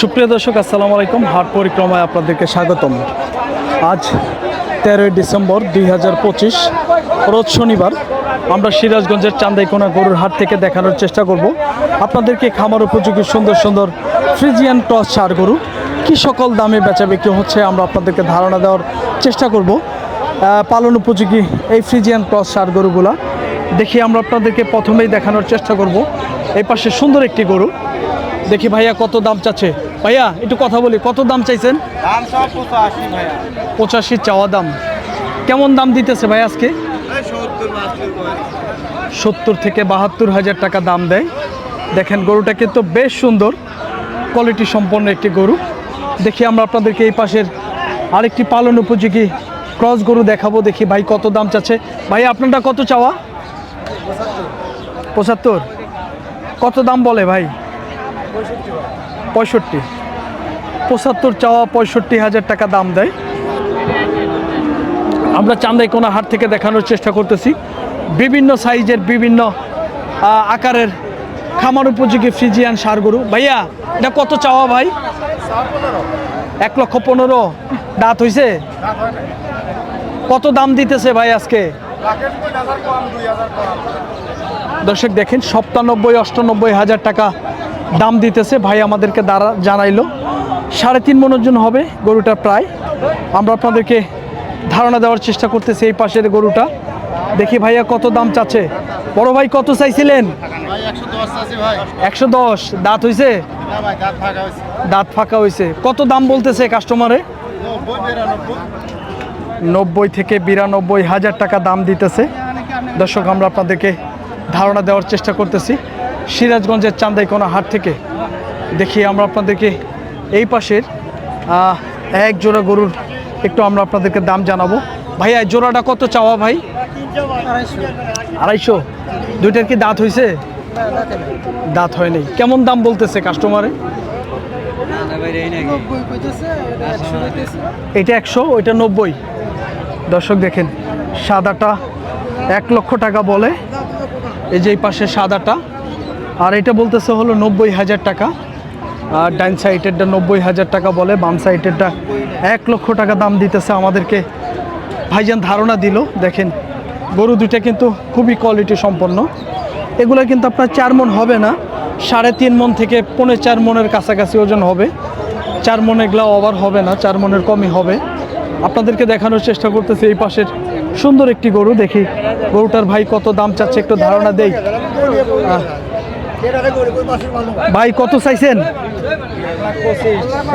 সুপ্রিয় দর্শক, আসসালামু আলাইকুম। হাট পরিক্রমায় আপনাদেরকে স্বাগতম। আজ তেরোই ডিসেম্বর দুই হাজার পঁচিশ, রোজ শনিবার। আমরা সিরাজগঞ্জের চান্দাইকোনা গরুর হাট থেকে দেখানোর চেষ্টা করব। আপনাদেরকে খামার উপযোগী সুন্দর সুন্দর ফ্রিজিয়ান টস সার গরু, কী সকল দামে বেচা বিক্রি হচ্ছে আমরা আপনাদেরকে ধারণা দেওয়ার চেষ্টা করব। পালন উপযোগী এই ফ্রিজিয়ান ক্রস সার গরুগুলা। দেখি আমরা আপনাদেরকে প্রথমেই দেখানোর চেষ্টা করব। এই পাশে সুন্দর একটি গরু। দেখি ভাইয়া কত দাম চাচ্ছে। ভাইয়া একটু কথা বলি কত দাম চাইছেন? পঁচাশি চাওয়া দাম। কেমন দাম দিতেছে ভাই আজকে? সত্তর সত্তর থেকে বাহাত্তর হাজার টাকা দাম দেয়। দেখেন গরুটা কিন্তু বেশ সুন্দর। কোয়ালিটি সম্পন্ন একটি গরু। দেখি আমরা আপনাদেরকে এই পাশের আরেকটি পালন উপযোগী ক্রস গরু দেখাবো। দেখি ভাই কত দাম চাচ্ছে। ভাই আপনারটা কত চাওয়া? পঁচাত্তর। কত দাম বলে ভাই? পঁয়ষট্টি পঁচাত্তর চাওয়া পঁয়ষট্টি হাজার টাকা দাম দেয়। আমরা চান্দাইকোনা হাট থেকে দেখানোর চেষ্টা করতেছি। বিভিন্ন সাইজের, বিভিন্ন আকারের খামার উপযোগী ফ্রিজিয়ান সার গরু। ভাইয়া, এটা কত চাওয়া ভাই? এক লক্ষ পনেরো। দাঁত হইছে? কত দাম দিতেছে ভাই আজকে? দর্শক দেখেন, সপ্তানব্বই, অষ্টানব্বই হাজার টাকা দাম দিতেছে, ভাই আমাদেরকে দ্বারা জানাইলো। সাড়ে তিন মনের জন্য হবে গরুটা প্রায়। আমরা আপনাদেরকে ধারণা দেওয়ার চেষ্টা করতেছি এই পাশের গরুটা। দেখি ভাইয়া কত দাম চাচ্ছে। বড় ভাই কত চাইছিলেন? একশো দশ। দাঁত হয়েছে দাঁত ফাঁকা হয়েছে কত দাম বলতেছে কাস্টমারে নব্বই থেকে বিরানব্বই হাজার টাকা দাম দিতেছে। দর্শক, আমরা আপনাদেরকে ধারণা দেওয়ার চেষ্টা করতেছি। সিরাজগঞ্জের চান্দাইকোনা হাট থেকে দেখি আমরা আপনাদেরকে এই পাশের এক জোড়া গরুর একটু আমরা আপনাদেরকে দাম জানাব। ভাইয়া, এই জোড়াটা কত চাওয়া ভাই? আড়াইশো। দুইটার কি দাঁত হয়েছে দাঁত হয়নি। কেমন দাম বলতেছে কাস্টমারে এটা একশো, ওইটা নব্বই। দর্শক দেখেন, সাদাটা এক লক্ষ টাকা বলে। এই যে এই পাশে সাদাটা। আর এটা বলতেছে হলো নব্বই হাজার টাকা। আর ডাইন সাইডেরটা নব্বই হাজার টাকা বলে, বাম সাইডেরটা এক লক্ষ টাকা দাম দিতেছে আমাদেরকে। ভাইজান ধারণা দিল, দেখেন, গরু দুইটা কিন্তু খুবই কোয়ালিটি সম্পন্ন। এগুলো কিন্তু আপনার চার মন হবে না, সাড়ে তিন মন থেকে পৌনে চার মনের কাছাকাছি ওজন হবে। চার মন এগুলা ওভার হবে না, চার মনের কমই হবে। আপনাদেরকে দেখানোর চেষ্টা করতেছি, এই পাশের সুন্দর একটি গরু, দেখি গরুটার ভাই কত দাম চাচ্ছে, একটু ধারণা দেই। ভাই, কত চাইছেন?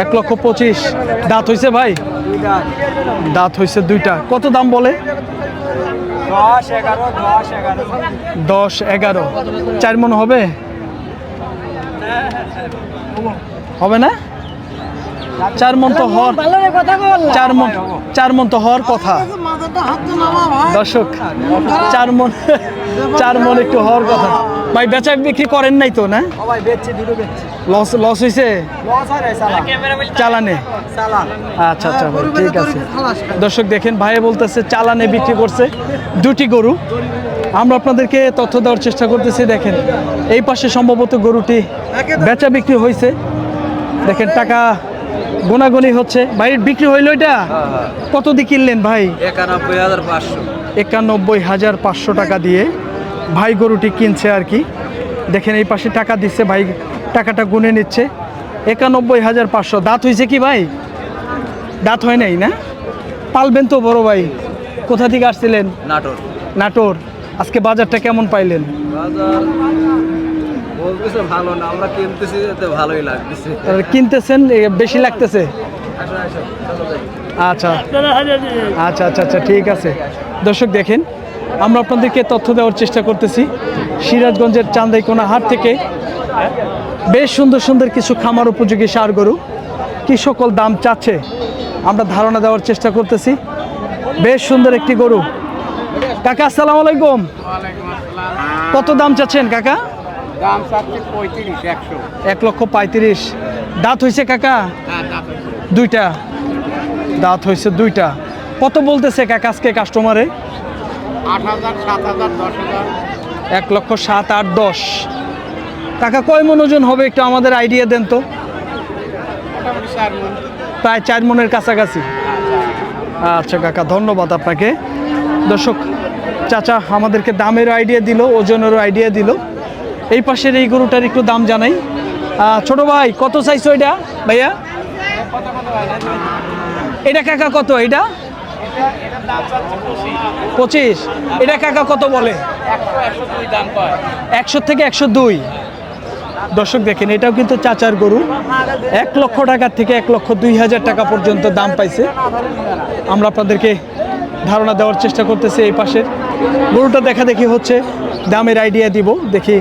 এক লক্ষ পঁচিশ। দাঁত হয়েছে ভাই? দাঁত হয়েছে দুইটা। কত দাম বলে? দশ, এগারো। চার মন হবে? হবে না? চার মন তো হওয়ার চার মন চার মন তো হওয়ার কথা। দর্শক চার মন চার মন একটু হওয়ার কথা। ভাই বেচা বিক্রি করেন নাই তো না? লস লস হয়েছে হয় চালানে? আচ্ছা আচ্ছা ভাই ঠিক আছে। দর্শক দেখেন ভাই বলতেছে চালানে বিক্রি করছে দুটি গরু। আমরা আপনাদেরকে তথ্য দেওয়ার চেষ্টা করতেছি দেখেন। এই পাশে সম্ভবত গরুটি বেচা বিক্রি হয়েছে দেখেন টাকা গোনাগুনি হচ্ছে। ভাই বিক্রি হইল এটা? কত দিয়ে কিনলেন ভাই? একানব্বই হাজার পাঁচশো। একানব্বই হাজার পাঁচশো টাকা দিয়ে ভাই গরুটি কিনছে আর কি। দেখেন এই পাশে টাকা দিচ্ছে ভাই টাকাটা গুনে নিচ্ছে। একানব্বই হাজার পাঁচশো। দাঁত হয়েছে কি ভাই? দাঁত হয় নাই না? পালবেন তো বড় ভাই। কোথা থেকে আসছিলেন? নাটোর। নাটোর। আজকে বাজারটা কেমন পাইলেন? বাজার বলতেছে ভালো না আমরা কিনতেছি যাতে ভালোই লাগতেছে। কিনতেছেন বেশি লাগতেছে? আচ্ছা আচ্ছা আচ্ছা আচ্ছা ঠিক আছে। দর্শক দেখেন আমরা আপনাদেরকে তথ্য দেওয়ার চেষ্টা করতেছি। সিরাজগঞ্জের চান্দাইকোনা হাট থেকে বেশ সুন্দর সুন্দর কিছু খামার উপযোগী সার গরু। কি সকল দাম চাচ্ছে আমরা ধারণা দেওয়ার চেষ্টা করতেছি। বেশ সুন্দর একটি গরু। কাকা আসসালামু আলাইকুম। কত দাম চাচ্ছেন কাকা? দাম চাচ্ছে পঁয়ত্রিশ একশো। এক লক্ষ পঁয়ত্রিশ। দাঁত হয়েছে কাকা? হ্যাঁ দুইটা। দাঁত হয়েছে দুইটা। কত বলতেছে কাকা আজকে কাস্টমারে আট হাজার সাত হাজার দশ হাজার। এক লক্ষ সাত আট দশ। কাকা কয় মন ওজন হবে একটু আমাদের আইডিয়া দেন তো? প্রায় চার মনের কাছাকাছি। আচ্ছা কাকা ধন্যবাদ আপনাকে। দর্শক চাচা আমাদেরকে দামের আইডিয়া দিল ওজনেরও আইডিয়া দিল। এই পাশের এই গরুটার একটু দাম জানাই। ছোট ভাই, কত চাইছো এটা, ভাইয়া? এটা কাকা কত, এটা? পঁচিশ। এটা কাকা কত বলে? একশো থেকে একশো দুই। দর্শক দেখেন, এটাও কিন্তু চাচার গরু। এক লক্ষ টাকা থেকে এক লক্ষ দুই হাজার টাকা পর্যন্ত দাম পাইছে। আমরা আপনাদেরকে ধারণা দেওয়ার চেষ্টা করতেছে এই পাশের। গরুটা দেখা দেখি হচ্ছে দামের আইডিয়া দিব দেখি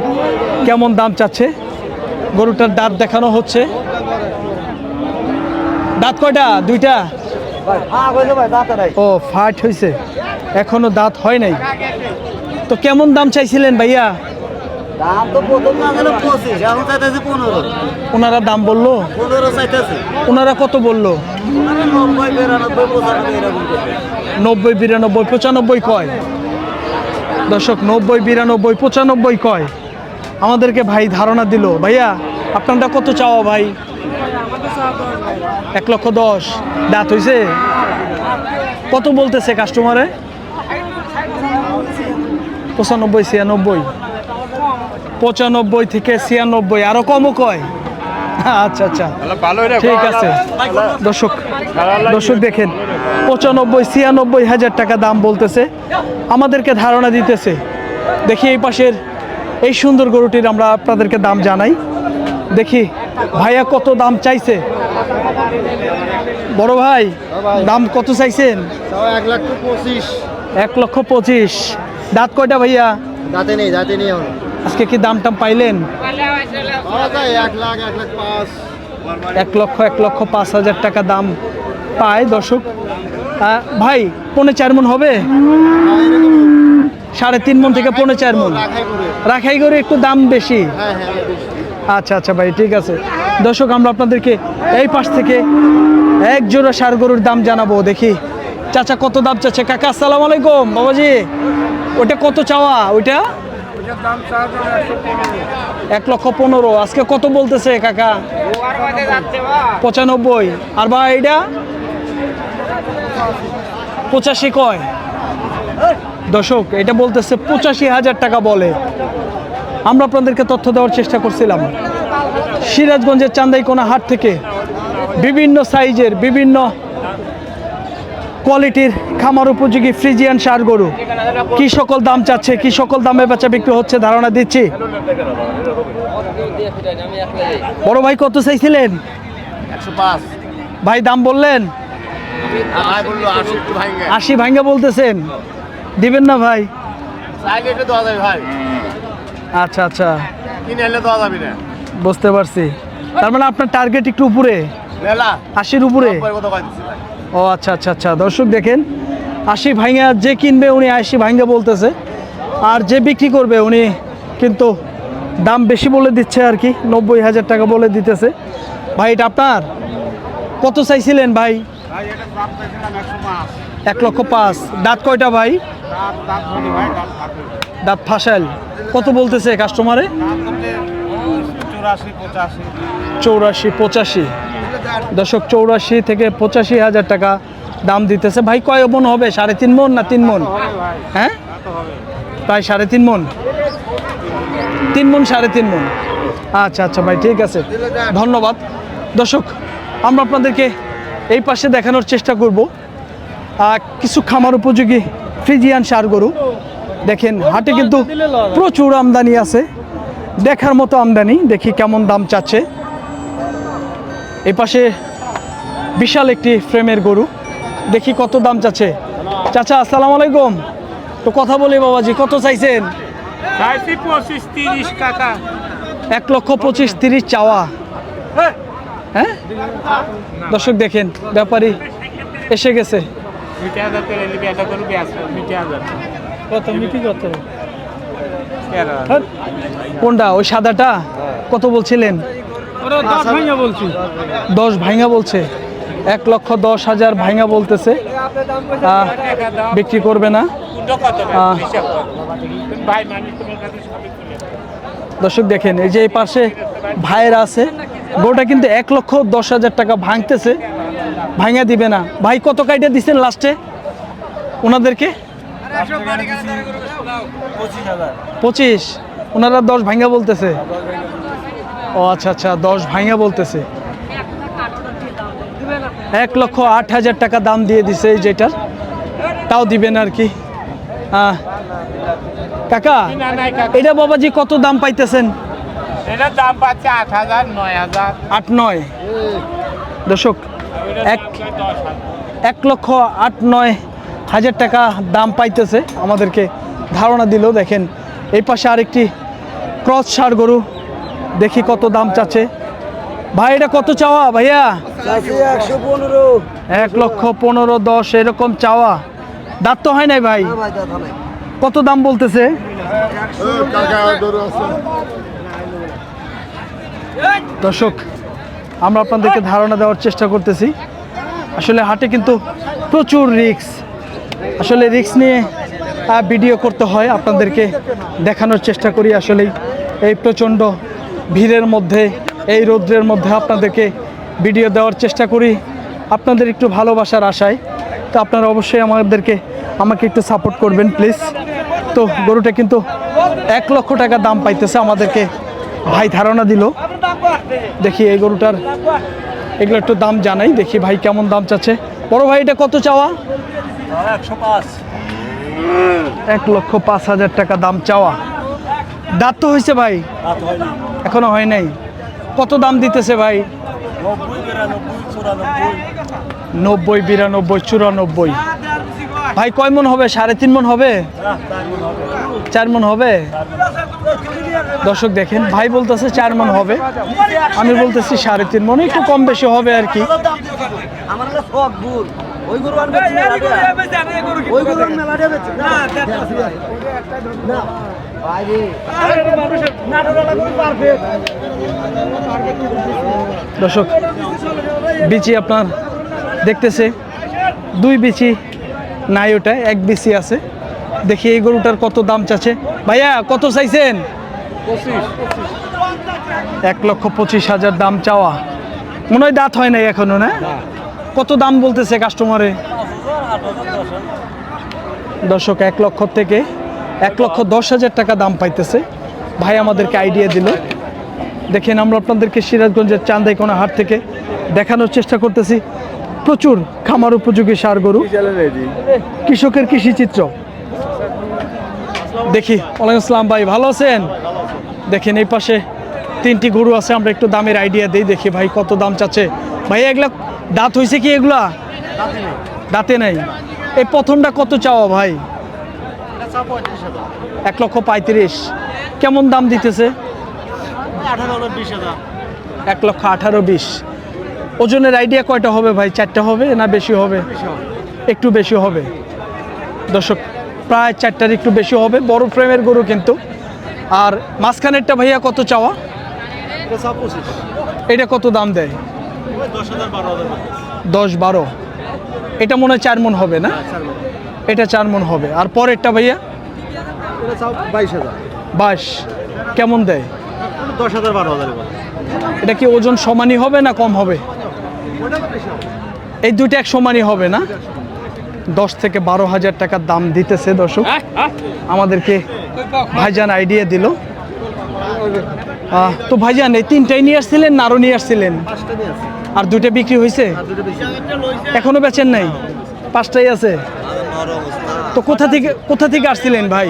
কেমন দাম চাচ্ছে। গরুটার দাঁত দেখানো হচ্ছে। দাঁত কয়টা? দুইটা? ও ফাট হয়েছে। এখনও দাঁত হয় নাই। তো কেমন দাম চাইছিলেন ভাইয়া? দাম তো প্রথম না পঁচিশ এখন চাইতেছে পনেরো। ওনারা দাম বলল? পনেরো চাইতেছে। ওনারা কত বলল? নব্বই বিরানব্বই পঁচানব্বই এরকম নব্বই বিরানব্বই পঁচানব্বই কয়? দর্শক নব্বই বিরানব্বই পঁচানব্বই কয়? আমাদেরকে ভাই ধারণা দিল। ভাইয়া আপনারটা কত চাওয়া ভাই? এক লক্ষ দশ। দাঁত হইছে? কত বলতেছে কাস্টমারে পঁচানব্বই ছিয়ানব্বই। পঁচানব্বই থেকে ছিয়ানব্বই আরও কমও কয়। আচ্ছা আচ্ছা। ঠিক আছে। দর্শক দর্শক দেখেন পঁচানব্বই ছিয়ানব্বই হাজার টাকা দাম বলতেছে। আমাদেরকে ধারণা দিতেছে। দেখি এই পাশের এই সুন্দর গরুটির আমরা আপনাদেরকে দাম জানাই। দেখি ভাইয়া কত দাম চাইছে? বড় ভাই দাম কত চাইছেন? এক লাখ পঁচিশ। এক লক্ষ পঁচিশ। দাঁত কয়টা ভাইয়া? দাঁতে নেই দাঁতে নেই আজকে কি দাম টাম পাইলেন? এক লক্ষ এক লক্ষ পাঁচ হাজার টাকা দাম পায় দর্শক। ভাই, পৌনে চার মন হবে? সাড়ে তিন মন থেকে পৌনে চার মন। রাখাই করে একটু দাম বেশি। আচ্ছা আচ্ছা ভাই, ঠিক আছে। দর্শক, আমরা আপনাদেরকে এই পাশ থেকে এক জোড়া সার গরুর দাম জানাব। দেখি, চাচা কত দাম চাচ্ছে? কাকা, আসসালামু আলাইকুম, বাবাজি। ওটা কত চাওয়া? ওইটা? এক লক্ষ পনেরো। আজকে কত বলতেছে কাকা? পঁচানব্বই। আর বা এইটা? পঁচাশি কয়? দর্শক, এটা বলতেছে পঁচাশি হাজার টাকা বলে। আমরা আপনাদেরকে তথ্য দেওয়ার চেষ্টা করছিলাম। সিরাজগঞ্জের চান্দাইকোনা হাট থেকে বিভিন্ন সাইজের বিভিন্ন কোয়ালিটির খামার উপযোগী ফ্রিজিয়ান সার গরু। কি সকল দাম চাচ্ছে কি সকল দামে বেচা বিক্রি হচ্ছে ধারণা দিচ্ছি। বড় ভাই কত চাইছিলেন? ভাই দাম বললেন? আশি ভাঙ্গা বলতেছেন। দিবেন না ভাই? আচ্ছা আচ্ছা। বুঝতে পারছি। তার মানে আপনার টার্গেট একটু উপরে? আশির উপরে? ও আচ্ছা আচ্ছা আচ্ছা। দর্শক দেখেন আশি ভাঙ্গা যে কিনবে উনি আশি ভাঙ্গা বলতেছে। আর যে বিক্রি করবে উনি কিন্তু দাম বেশি বলে দিচ্ছে আর কি নব্বই হাজার টাকা বলে দিতেছে। ভাই এটা আপনার? কত চাইছিলেন ভাই? এক লক্ষ পাঁচ। দাঁত কয়টা ভাই? দাঁত ফাঁসাইল কত বলতেছে কাস্টমারে চৌরাশি পঁচাশি। দশক চৌরাশি থেকে পঁচাশি হাজার টাকা দাম দিতেছে। ভাই কয় মন হবে? সাড়ে তিন মন না তিন মন? হ্যাঁ? প্রায় সাড়ে তিন মন। তিন মন সাড়ে তিন মন। আচ্ছা আচ্ছা ভাই ঠিক আছে। ধন্যবাদ। দর্শক আমরা আপনাদেরকে এই পাশে দেখানোর চেষ্টা করব। কিছু খামার উপযোগী ফ্রিজিয়ান সার গরু। দেখেন হাটে কিন্তু প্রচুর আমদানি আছে। দেখার মতো আমদানি। দেখি কেমন দাম চাচ্ছে। এ পাশে বিশাল একটি ফ্রেমের গরু। দেখি কত দাম চাচ্ছে। চাচা আসসালামু আলাইকুম। তো কথা বলি বাবাজি কত চাইছেন? এক লক্ষ পঁচিশ তিরিশ চাওয়া। হ্যাঁ। দর্শক দেখেন ব্যাপারী এসে গেছে। কত মিটি কত? কোনটা ওই সাদাটা? কত বলছিলেন? দশ ভাঙা ভাইঙা বলছে। এক লক্ষ দশ হাজার ভাইঙা বলতেছে। বিক্রি করবে না। দর্শক দেখেন এই যে এই পাশে ভাইয়েরা আছে। গরুটা কিন্তু এক লক্ষ দশ হাজার টাকা ভাঙতেছে। ভাঙা দিবে না। ভাই কত কাইটা দিচ্ছেন লাস্টে? ওনাদেরকে? পঁচিশ। ওনারা দশ ভাঙা বলতেছে। ও আচ্ছা আচ্ছা দশ ভাইয়া বলতেছে। এক লক্ষ আট হাজার টাকা দাম দিয়ে দিছে এই যেটার তাও দিবেন আর কি। কাকা এটা বাবাজি কত দাম পাইতেছেন? এটার দাম পাচ্ছে আট হাজার নয় হাজার। আট নয়। দর্শক এক এক লক্ষ আট নয় হাজার টাকা দাম পাইতেছে। আমাদেরকে ধারণা দিল দেখেন। এই পাশে আরেকটি ক্রস সার গরু। দেখি কত দাম চাচ্ছে। ভাই এটা কত চাওয়া ভাইয়া? এক লক্ষ পনেরো দশ এরকম চাওয়া। দাঁত তো হয় নাই ভাই? কত দাম বলতেছে? দর্শক আমরা আপনাদেরকে ধারণা দেওয়ার চেষ্টা করতেছি। আসলে হাটে কিন্তু প্রচুর রিক্স আসলে রিক্স নিয়ে ভিডিও করতে হয় আপনাদেরকে দেখানোর চেষ্টা করি। আসলেই এই প্রচণ্ড ভিড়ের মধ্যে এই রৌদ্রের মধ্যে আপনাদেরকে ভিডিও দেওয়ার চেষ্টা করি। আপনাদের একটু ভালোবাসার আশায়। তো আপনারা অবশ্যই আমাদেরকে আমাকে একটু সাপোর্ট করবেন প্লিজ তো গরুটা কিন্তু এক লক্ষ টাকা দাম পাইতেছে আমাদেরকে। ভাই ধারণা দিল। দেখি এই গরুটার এগুলো একটু দাম জানাই দেখি ভাই কেমন দাম চাচ্ছে। বড় ভাই এটা কত চাওয়া? একশো পাঁচ। এক লক্ষ পাঁচ হাজার টাকা দাম চাওয়া। দাঁত তো হয়েছে ভাই এখনও হয় নাই কত দাম দিতেছে ভাই নব্বই বিরানব্বই চুরানব্বই ভাই কয় মন হবে সাড়ে তিন মন হবে চার মন হবে দর্শক দেখেন ভাই বলতেছে চার মন হবে আমি বলতেছি সাড়ে তিন মন একটু কম বেশি হবে আর কি আমার একটা শখ ভুল ওই দর্শক বিচি আপনার দেখতেছে। দুই বিচি নাই ওটায় এক বিচি আছে। দেখি এই গরুটার কত দাম চাচ্ছে। ভাইয়া কত চাইছেন? এক লক্ষ পঁচিশ হাজার দাম চাওয়া। মনে হয় দাঁত হয় নাই এখনও না? কত দাম বলতেছে কাস্টমারে দর্শক এক লক্ষ থেকে এক লক্ষ দশ হাজার টাকা দাম পাইতেছে। ভাই আমাদেরকে আইডিয়া দিল। দেখেন আমরা আপনাদেরকে সিরাজগঞ্জের চান্দাইকোনা হাট থেকে দেখানোর চেষ্টা করতেছি। প্রচুর খামার উপযোগী সার গরু। কৃষকের কৃষি চিত্র। দেখি ওয়ালাইকুম আসসালাম ভাই ভালো আছেন? দেখেন এই পাশে তিনটি গরু আছে আমরা একটু দামের আইডিয়া দিই দেখি ভাই কত দাম চাচ্ছে। ভাই এগুলা দাঁত হয়েছে কি এগুলা? দাঁতে নাই। এই প্রথমটা কত চাওয়া ভাই? এক লক্ষ পঁয়ত্রিশ। কেমন দাম দিতেছে? এক লক্ষ আঠারো বিশ। ওজনের আইডিয়া কয়টা হবে ভাই? চারটা হবে না বেশি হবে? একটু বেশি হবে। দর্শক প্রায় চারটার একটু বেশি হবে। বড় ফ্রেমের গরু কিন্তু। আর মাঝখানেরটা ভাইয়া কত চাওয়া? এটা কত দাম দেয়? দশ বারো এটা মনে হয় চার মন হবে না? এটা চার মন হবে। আর পরেরটা ভাইয়া? বাইশ হাজার। কেমন দেয়? দশ হাজার বারো হাজার এটা কি ওজন সমানই হবে না কম হবে? এই দুইটা এক সমানই হবে না? দশ থেকে বারো হাজার টাকার দাম দিতেছে দর্শক। আমাদেরকে ভাইজান আইডিয়া দিল। তো ভাইজান এই তিনটাই নিয়ে আসছিলেন না আরও নিয়ে আসছিলেন? আর দুইটা বিক্রি হয়েছে এখনও বেচেন নাই? পাঁচটাই আছে? তো কোথা থেকে কোথা থেকে আসছিলেন ভাই?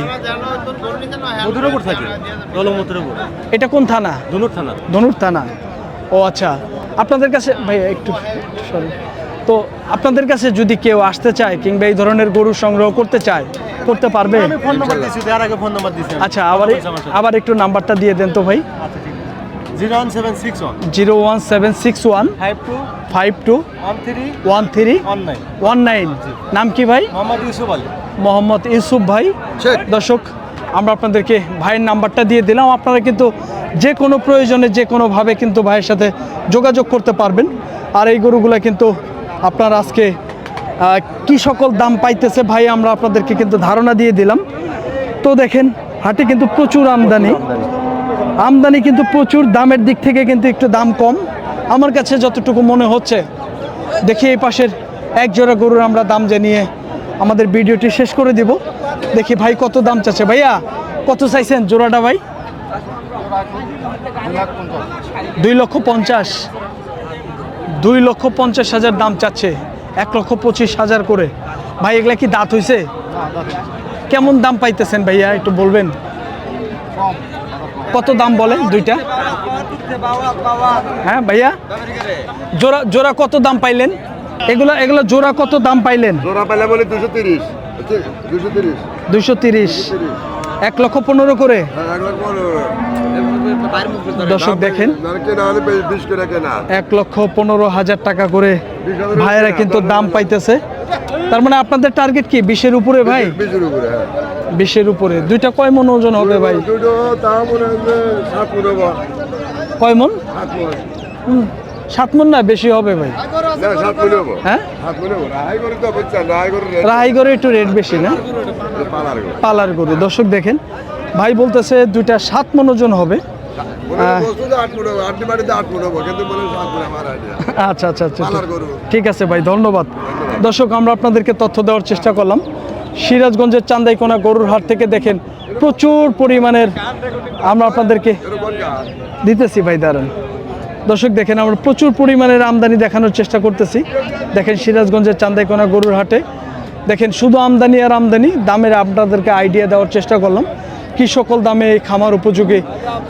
এটা কোন থানা? ধনুর থানা। ধনুর থানা। ও আচ্ছা। আপনাদের কাছে ভাই একটু সরি। তো আপনাদের কাছে যদি কেউ আসতে চায় কিংবা এই ধরনের গরু সংগ্রহ করতে চায় করতে পারবে? আমি ফোন নাম্বার দিয়েছি তার আগে ফোন নাম্বার দিয়েছি আচ্ছা আবার আবার একটু নাম্বারটা দিয়ে দেন তো ভাই। Zero one seven six one. Zero one seven six one. Five two. Five two. One three. One three. One nine. One nine. নাম কি ভাই? মোহাম্মদ ইউসুফ আলী। মোহাম্মদ ইউসুফ ভাই। দর্শক আমরা আপনাদেরকে ভাইয়ের নাম্বারটা দিয়ে দিলাম। আপনারা কিন্তু যে কোনো প্রয়োজনে যে কোনোভাবে কিন্তু ভাইয়ের সাথে যোগাযোগ করতে পারবেন। আর এই গরুগুলো কিন্তু আপনার আজকে কি সকল দাম পাইতেছে ভাই আমরা আপনাদেরকে কিন্তু ধারণা দিয়ে দিলাম। তো দেখেন হাটে কিন্তু প্রচুর আমদানি। আমদানি কিন্তু প্রচুর দামের দিক থেকে কিন্তু একটু দাম কম। আমার কাছে যতটুকু মনে হচ্ছে দেখি এই পাশের এক জোড়া গরুর আমরা দাম জানিয়ে আমাদের ভিডিওটি শেষ করে দিব। দেখি ভাই কত দাম চাচ্ছে। ভাইয়া কত চাইছেন জোড়াটা ভাই? দুই লক্ষ পঞ্চাশ। দুই লক্ষ পঞ্চাশ হাজার দাম চাচ্ছে। এক লক্ষ পঁচিশ হাজার করে। ভাই এগুলা কি দাঁত হইছে? কেমন দাম পাইতেছেন ভাইয়া একটু বলবেন? কত দাম বলেন দুইটা? হ্যাঁ ভাইয়া? জোড়া জোড়া কত দাম পাইলেন? এগুলা এগুলা জোড়া কত দাম পাইলেন? জোড়া পাইলে বলে দুশো তিরিশ। দুশো তিরিশ। এক লক্ষ পনেরো করে? হ্যাঁ দর্শক দেখেন। এক লক্ষ পনেরো হাজার টাকা করে ভাইয়েরা কিন্তু দাম পাইতেছে। তার মানে আপনাদের টার্গেট কি? বিশের উপরে ভাই? বিশের উপরে হ্যাঁ। বিশের উপরে। দুইটা কয় মন ওজন হবে ভাই? দুটো তা মনে হয় মনে কয় মন? সাত মন। না বেশি হবে ভাই। হ্যাঁ? সাত রাহাই করে তো বুঝছেন রাহাই করে রেট রাহাই করে একটু রেট বেশি না? পালার গরু। দর্শক দেখেন ভাই বলতেছে দুইটা সাত মন ওজন হবে। আইডিয়া আচ্ছা আচ্ছা আচ্ছা ঠিক আছে ভাই ধন্যবাদ। দর্শক, আমরা আপনাদেরকে তথ্য দেওয়ার চেষ্টা করলাম। সিরাজগঞ্জের চান্দাইকোনা গরুর হাট থেকে দেখেন, প্রচুর পরিমাণের আমরা আপনাদেরকে দিতেছি ভাই দাঁড়ান দর্শক, দেখেন আমরা প্রচুর পরিমাণের আমদানি দেখানোর চেষ্টা করতেছি। দেখেন সিরাজগঞ্জের চান্দাইকোনা গরুর হাটে। দেখেন, শুধু আমদানি আর আমদানি, দামের আপনাদেরকে আইডিয়া দেওয়ার চেষ্টা করলাম। কি সকল দামে এই খামার উপযোগী?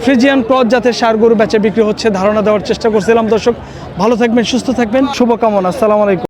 ফ্রিজিয়ান ক্রস জাতের সার গরু বেচা বিক্রি হচ্ছে, ধারণা দেওয়ার চেষ্টা করছিলাম। দর্শক, ভালো থাকবেন, সুস্থ থাকবেন, শুভকামনা। আসসালামু আলাইকুম।